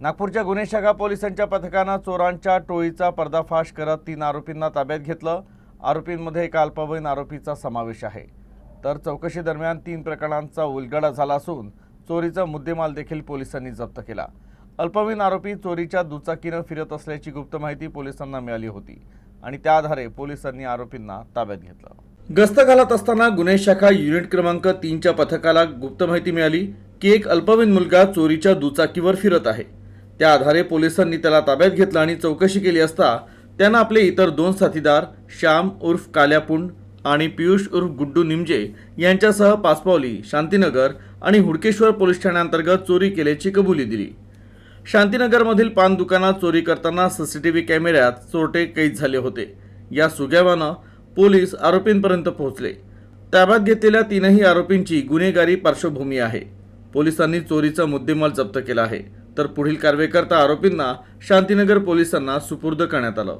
नागपूरच्या गुन्हे शाखा पोलिसांच्या पथकानं चोरांच्या टोळीचा पर्दाफाश करत तीन आरोपींना ताब्यात घेतलं. आरोपींमध्ये एका अल्पवयीन आरोपीचा समावेश आहे. तर चौकशी दरम्यान तीन प्रकरणांचा उलगडा झाला असून चोरीचा मुद्देमाल देखील पोलिसांनी जप्त केला. अल्पवयीन आरोपी चोरीच्या दुचाकीनं फिरत असल्याची गुप्त माहिती पोलिसांना मिळाली होती आणि त्या आधारे पोलिसांनी आरोपींना ताब्यात घेतलं. गस्त घालत असताना गुन्हे शाखा युनिट क्रमांक तीनच्या पथकाला गुप्त माहिती मिळाली की एक अल्पवयीन मुलगा चोरीच्या दुचाकीवर फिरत आहे. त्या आधारे पोलिसांनी त्याला ताब्यात घेतलं आणि चौकशी केली असता त्यानं आपले इतर दोन साथीदार श्याम उर्फ काल्यापुंड आणि पियुष उर्फ गुड्डू निमजे यांच्यासह पाचपावली शांतीनगर आणि हुडकेश्वर पोलीस ठाण्याअंतर्गत चोरी केल्याची कबुली दिली. शांतीनगरमधील पान दुकानात चोरी करताना सीसी टी व्ही कॅमेऱ्यात चोरटे कैद झाले होते. या सुगावानं पोलीस आरोपींपर्यंत पोहोचले. ताब्यात घेतलेल्या तीनही आरोपींची गुन्हेगारी पार्श्वभूमी आहे. पोलिसांनी चोरीचा मुद्देमाल जप्त केला आहे. तर पुढील कारवाई करता आरोपींना शांतीनगर पोलिसांना सुपूर्द करण्यात आलं.